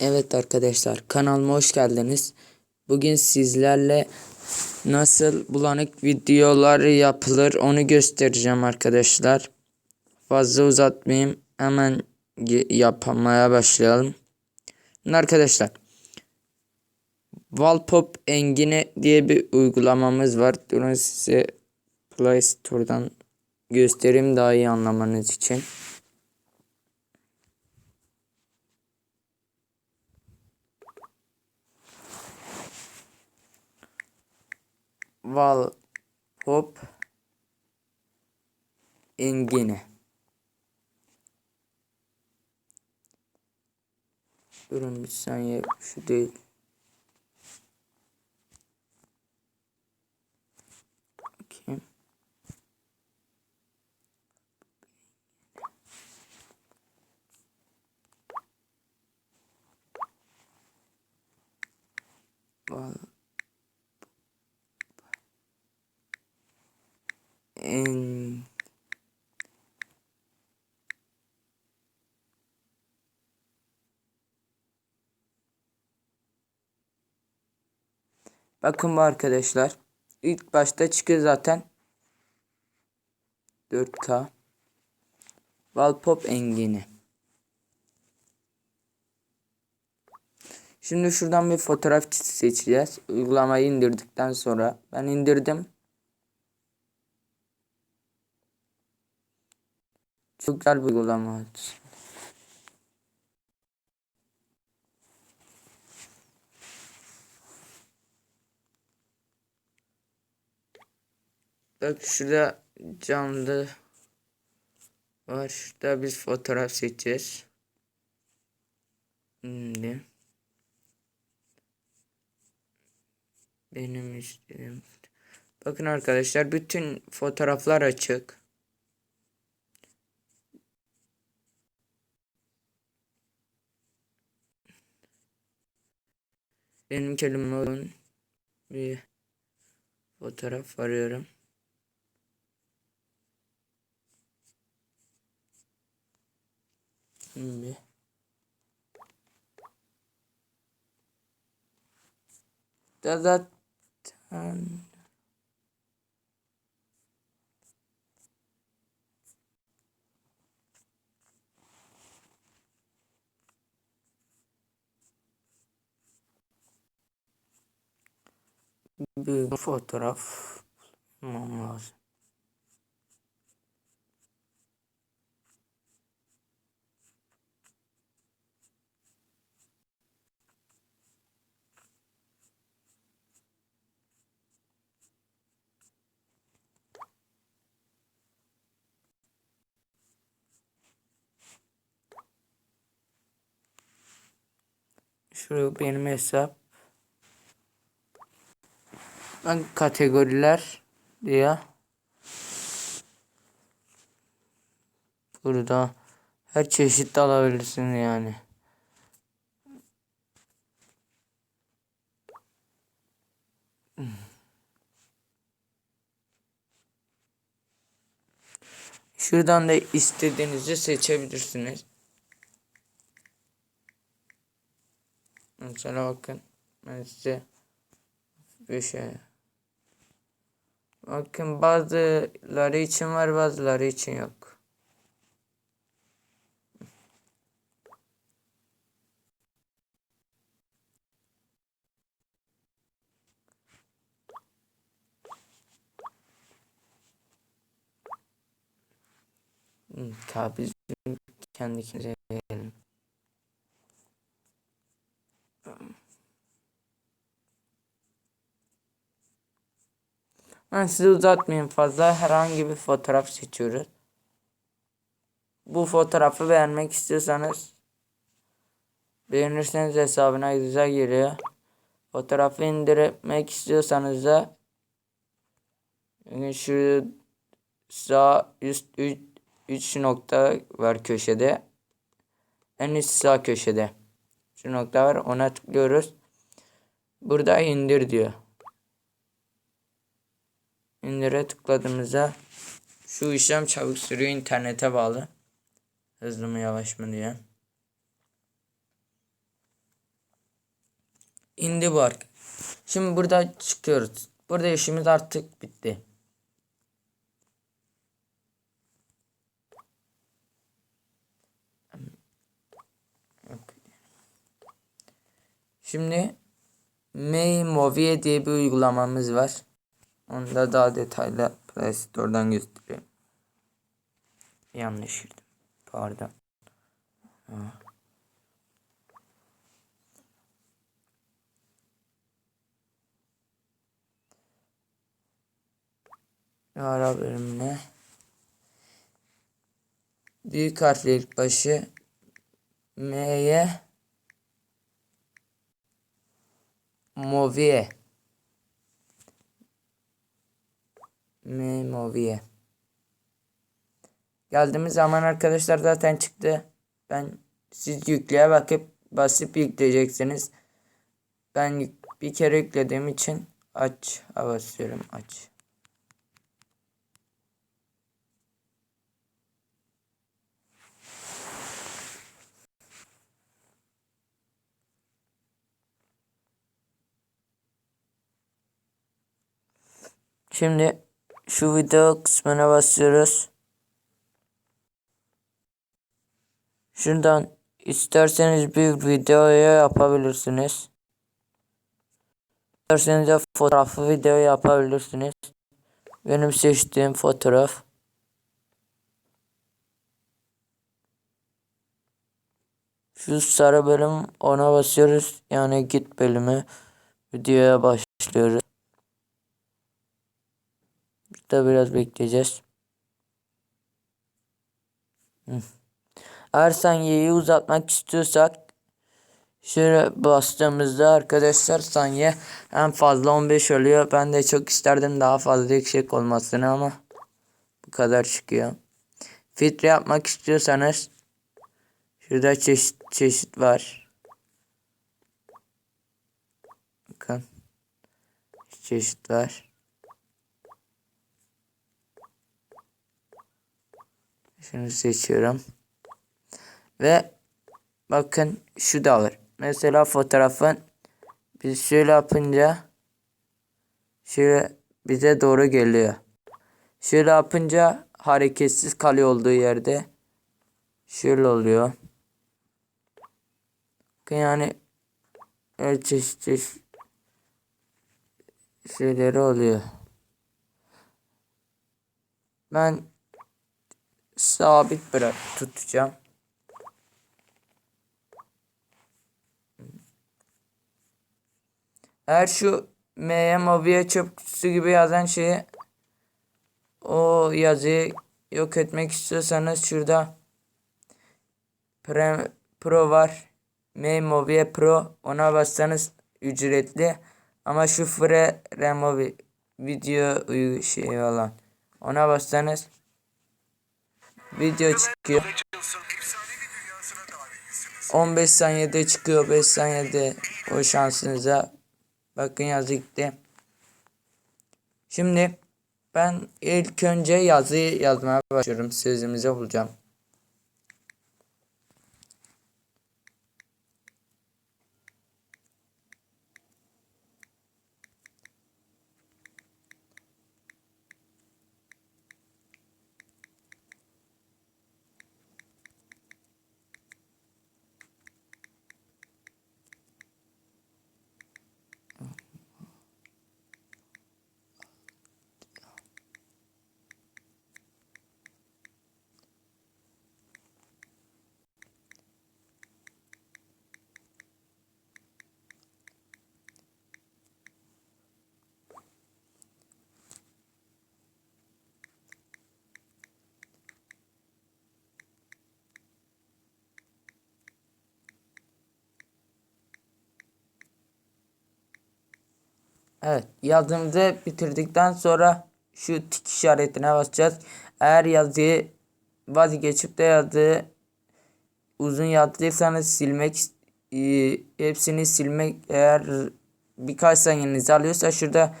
Evet arkadaşlar kanalıma hoş geldiniz. Bugün sizlerle nasıl bulanık videolar yapılır onu göstereceğim arkadaşlar. Fazla uzatmayayım hemen yapmaya başlayalım. Arkadaşlar Wallpop Engine diye bir uygulamamız var. Durun size Play Store'dan göstereyim daha iyi anlamanız için. Wallpop Engine. Durun bir saniye şu değil. Bakayım. En Bakın bu arkadaşlar. İlk başta çıkıyor zaten. 4K. Wallpop Engine. Şimdi şuradan bir fotoğraf seçeceğiz. Uygulamayı indirdikten sonra. Ben indirdim. Çok güzel bir uygulama. Bak şurada canlı var. Şurada biz fotoğraf seçeceğiz. Şimdi benim istediğim Bakın arkadaşlar bütün fotoğraflar açık. Benim kelime olan bir fotoğraf arıyorum. Şimdi da zaten bir fotoğraf bulmam lazım. Şu benim hesap. Ben kategoriler diye burada her çeşit alabilirsin yani. Şuradan da istediğinizi seçebilirsiniz. Mesela bakın ben size bir şey Bakın bazıları için var bazıları için yok. Bizim kendi kendimize verelim. Ben sizi uzatmayayım fazla. Herhangi bir fotoğraf seçiyoruz. Bu fotoğrafı beğenmek istiyorsanız beğenirseniz hesabına güzel geliyor. Fotoğrafı indirmek istiyorsanız da şu sağ üst 3 nokta var köşede. En üst sağ köşede. Şu nokta var ona tıklıyoruz. Burada indir diyor. İndire tıkladığımızda şu işlem çabuk sürüyor internete bağlı. Hızlı mı yavaş mı diye. indi bu arka. Şimdi burada çıkıyoruz. Burada işimiz artık bitti. Şimdi Movie diye bir uygulamamız var. Onu da daha detaylı Play Store'dan göstereyim. Yanlış girdim. Pardon. Ha. Ara bölümüne. Büyük harfle ilk başı M'ye Movie M Movie Geldiğimiz zaman arkadaşlar zaten çıktı. Ben siz yükleye bakıp basıp yükleyeceksiniz. Ben bir kere yüklediğim için aç basıyorum aç. Şimdi şu video kısmına basıyoruz. Şuradan isterseniz bir videoya yapabilirsiniz. İsterseniz de fotoğrafı video yapabilirsiniz. Benim seçtiğim fotoğraf. Şu sarı bölüm ona basıyoruz. Yani git bölümü videoya başlıyoruz. Burada biraz bekleyeceğiz. Eğer saniyeyi uzatmak istiyorsak şöyle bastığımızda arkadaşlar saniye en fazla 15 oluyor. Ben de çok isterdim daha fazla yüksek olmasını ama bu kadar çıkıyor. Filtre yapmak istiyorsanız şurada çeşit çeşit var. Bakın çeşit var. Şunu seçiyorum. Ve bakın şu da var. Mesela fotoğrafın biz şöyle yapınca şöyle bize doğru geliyor. Şöyle yapınca hareketsiz kalıyor olduğu yerde. Şöyle oluyor. Yani her çeşit şeyleri oluyor. Ben sabit bırak tutacağım. Eğer şu M'ye mobiye çöp kutusu gibi yazan şeyi o yazıyı yok etmek istiyorsanız şurada Pre, Pro var. M Movie Pro ona bassanız ücretli ama şu Free Remove video şey olan ona bassanız video çıkıyor. 15 saniyede çıkıyor 5 saniyede o şansınıza bakın yazı gitti. Şimdi ben ilk önce yazıyı yazmaya başlıyorum sözümüzü bulacağım. Evet yazdığımızı bitirdikten sonra şu tik işaretine basacağız. Eğer yazıyı vazgeçip de yazdığı uzun yazdıysanız silmek e, hepsini silmek eğer birkaç saniyenizi alıyorsa şurada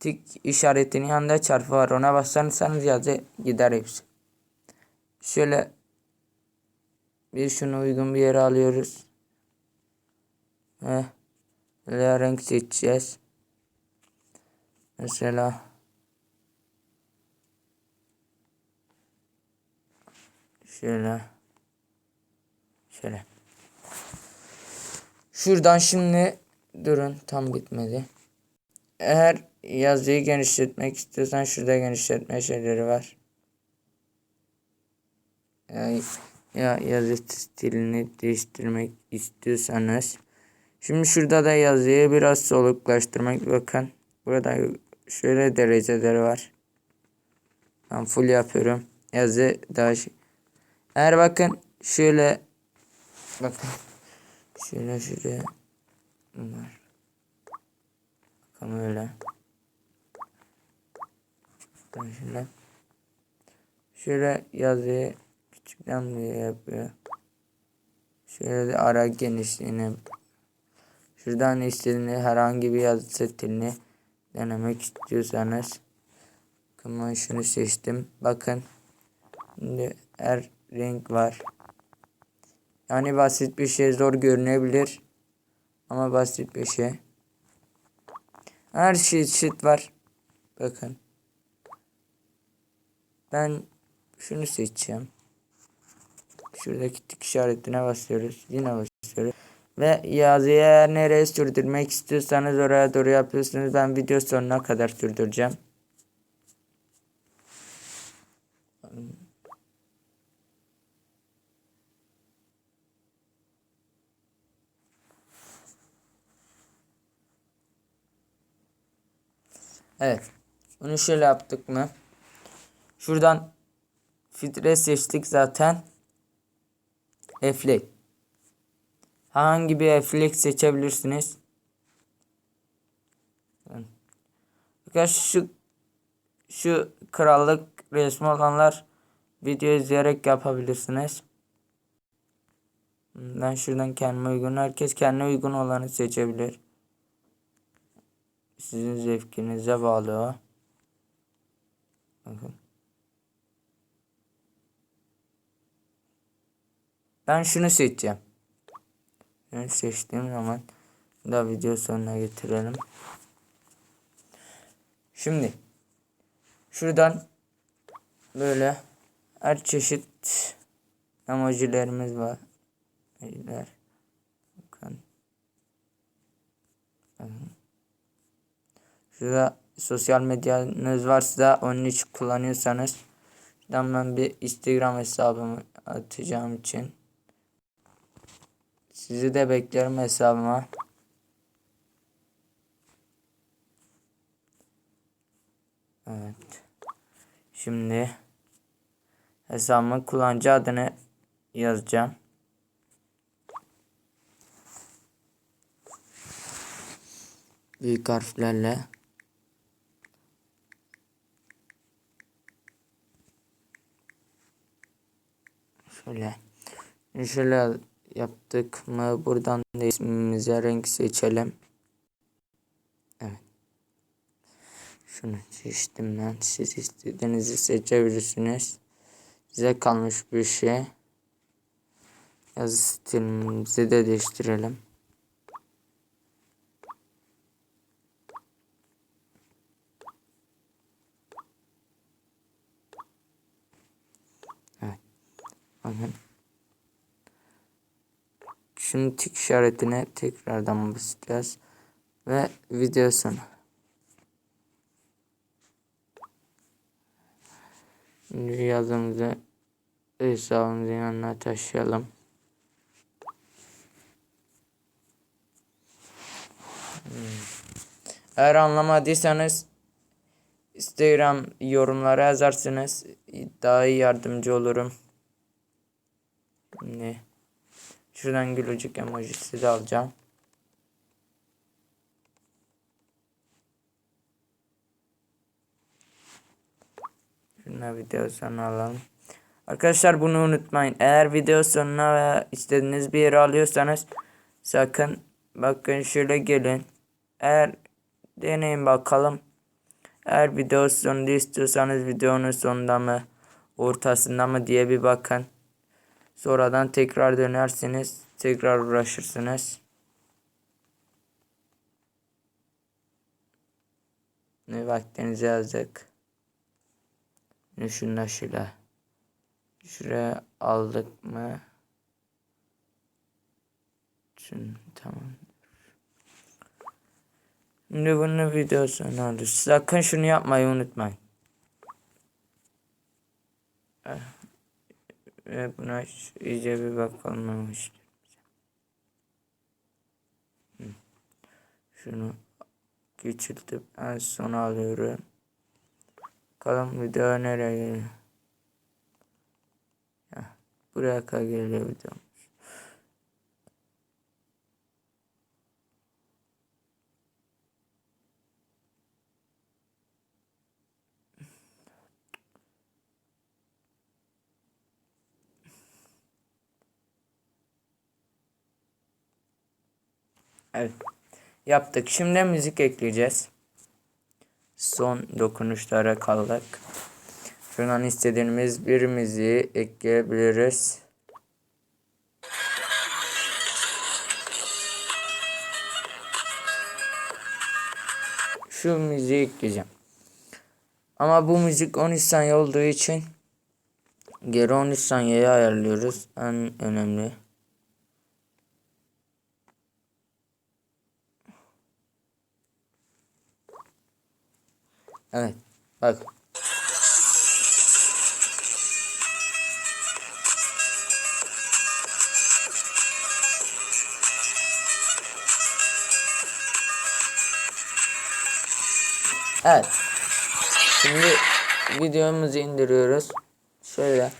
tik işaretinin yanında çarpı var ona basarsanız yazı gider hepsi. Şöyle bir şunu uygun bir yere alıyoruz. Heh. Renk seçeceğiz. Mesela şöyle şöyle. Şuradan şimdi durun tam bitmedi. Eğer yazıyı genişletmek istiyorsan şurada genişletme şeyleri var. Ya, ya yazı stilini değiştirmek istiyorsanız. Şimdi şurada da yazıyı biraz soluklaştırmak bakın. Burada şöyle dereceleri var. Ben full yapıyorum. Yazı daha şey. Eğer bakın şöyle bakın şöyle şuraya bunlar. Bakın öyle. Ben şöyle şöyle yazıyı küçükten bir yapıyor. Şöyle de ara genişliğini şuradan istediğiniz herhangi bir yazı stilini denemek istiyorsanız şunu seçtim. Bakın şimdi her renk var. Yani basit bir şey zor görünebilir. Ama basit bir şey. Her şey eşit var. Bakın. Ben şunu seçeceğim. Şuradaki tik işaretine basıyoruz. Yine basıyoruz. Ve yazıyı eğer nereye sürdürmek istiyorsanız oraya doğru yapıyorsunuz. Ben video sonuna kadar sürdüreceğim. Evet. Bunu şöyle yaptık mı? Şuradan filtre seçtik zaten. Eflek. Hangi bir eflek seçebilirsiniz? Arkadaşlar şu şu krallık resmi olanlar video izleyerek yapabilirsiniz. Ben şuradan kendime uygun. Herkes kendine uygun olanı seçebilir. Sizin zevkinize bağlı o. Ben şunu seçeceğim. Ben seçtiğim zaman da video sonuna getirelim. Şimdi şuradan böyle her çeşit emojilerimiz var. Emojiler. Şurada sosyal medyanız varsa onun için kullanıyorsanız şuradan ben bir Instagram hesabımı atacağım için sizi de beklerim hesabıma. Evet. Şimdi hesabımın kullanıcı adını yazacağım. Büyük harflerle. Şöyle. Şöyle yaptık mı buradan da ismimize renk seçelim. Evet. Şunu seçtim ben. Siz istediğinizi seçebilirsiniz. Size kalmış bir şey. Yazı stilimizi de değiştirelim. Evet. Bakın. Şimdi tik işaretine tekrardan basacağız. Ve video sonu. Şimdi yazımızı hesabımızın yanına taşıyalım. Eğer anlamadıysanız Instagram yorumlara yazarsınız. Daha iyi yardımcı olurum. Şimdi Şuradan gülücük emojisi de alacağım. Şuna video sonuna alalım. Arkadaşlar bunu unutmayın. Eğer video sonuna veya istediğiniz bir yere alıyorsanız sakın bakın şöyle gelin. Eğer deneyin bakalım. Eğer video sonunda istiyorsanız videonun sonunda mı ortasında mı diye bir bakın. Sonradan tekrar dönersiniz. Tekrar uğraşırsınız. Ne vaktinizi yazdık. Ne şunla şöyle. Şuraya aldık mı? Şimdi tamam. Şimdi bunun videosunu alıyoruz. Sakın şunu yapmayı unutmayın. Eh. Ve buna iyice bir bakalım. Hı. Şunu küçültüp en sona alıyorum. Bakalım video nereye geliyor. Buraya kadar geliyor video. Evet. Yaptık. Şimdi müzik ekleyeceğiz. Son dokunuşlara kaldık. Şuradan istediğimiz bir müziği ekleyebiliriz. Şu müziği ekleyeceğim. Ama bu müzik 13 saniye olduğu için geri 13 saniyeye ayarlıyoruz. En önemli. Evet. Bak. Evet. Şimdi videomuzu indiriyoruz. Şöyle.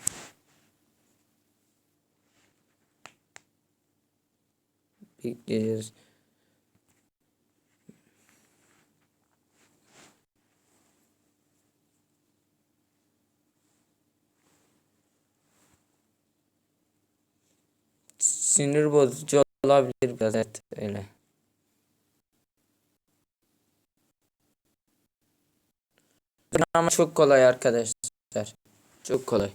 Bekleyeceğiz. Sinir bozucu olabilir biraz evet öyle. Ama çok kolay arkadaşlar. Çok kolay.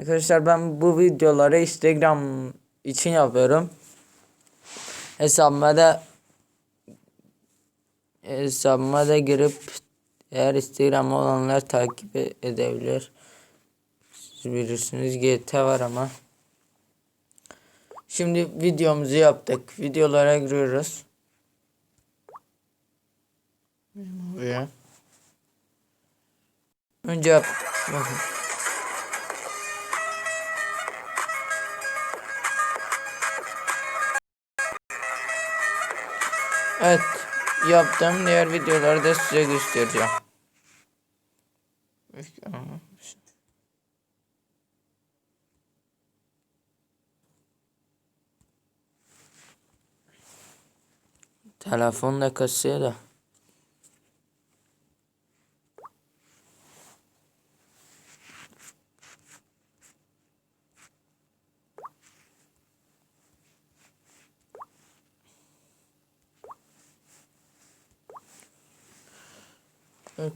Arkadaşlar ben bu videoları Instagram için yapıyorum. Hesabıma da hesabıma da girip eğer Instagram olanlar takip edebilir. Siz bilirsiniz GT var ama. Şimdi videomuzu yaptık. Videolara giriyoruz. Buraya. Önce. Bakın. Evet. Yaptım. Diğer videoları da size göstereceğim. Telefon da kasıyor da.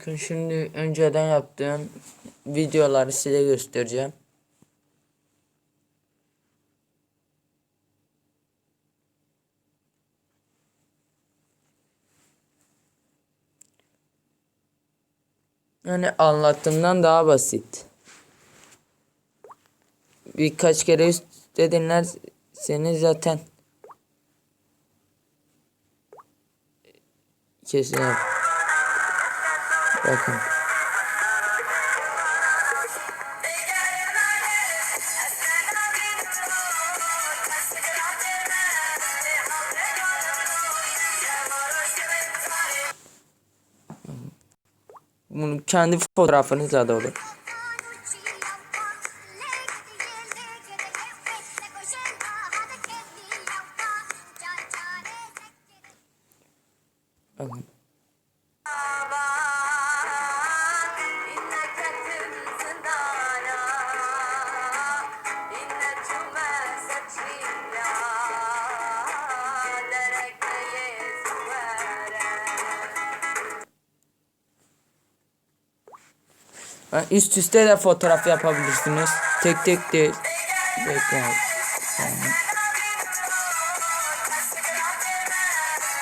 Bakın şimdi önceden yaptığım videoları size göstereceğim. Yani anlattığımdan daha basit. Birkaç kere üst dedinler seni zaten kesin yap. Bakın. Bunu kendi fotoğrafınızla da olur. Bakın. Üst üste de fotoğraf yapabilirsiniz. Tek tek değil. Yani.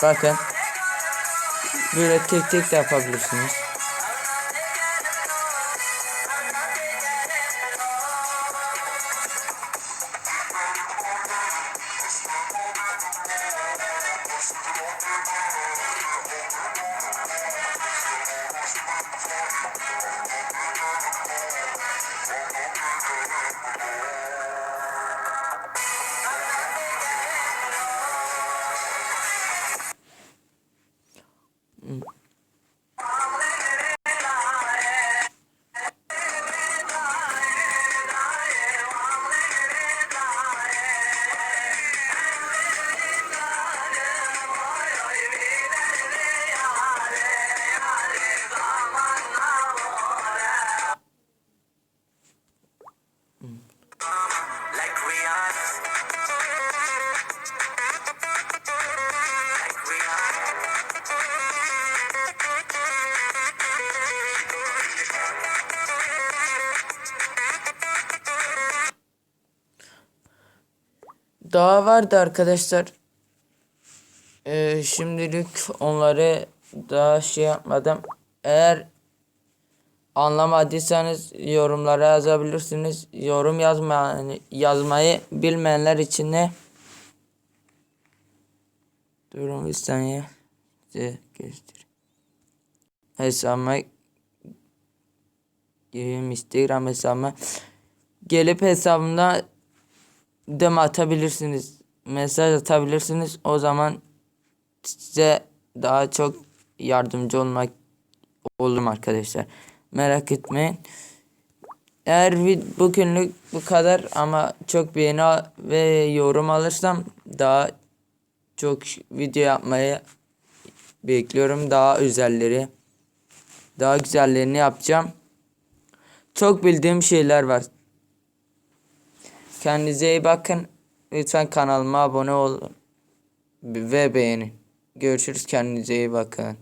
Bakın. Böyle tek tek de yapabilirsiniz. Daha vardı arkadaşlar. Ee, şimdilik onları daha şey yapmadım. Eğer anlamadıysanız yorumlara yazabilirsiniz. Yorum yazma yazmayı bilmeyenler için de Durun bir saniye. Size göstereyim. Hesabıma gireyim Instagram hesabıma. Gelip hesabımda dem atabilirsiniz. Mesaj atabilirsiniz. O zaman size daha çok yardımcı olmak olurum arkadaşlar. Merak etmeyin. Eğer bugünlük bu kadar ama çok beğeni ve yorum alırsam daha çok video yapmayı bekliyorum. Daha özelleri, daha güzellerini yapacağım. Çok bildiğim şeyler var. Kendinize iyi bakın. Lütfen kanalıma abone olun ve beğenin. Görüşürüz. Kendinize iyi bakın.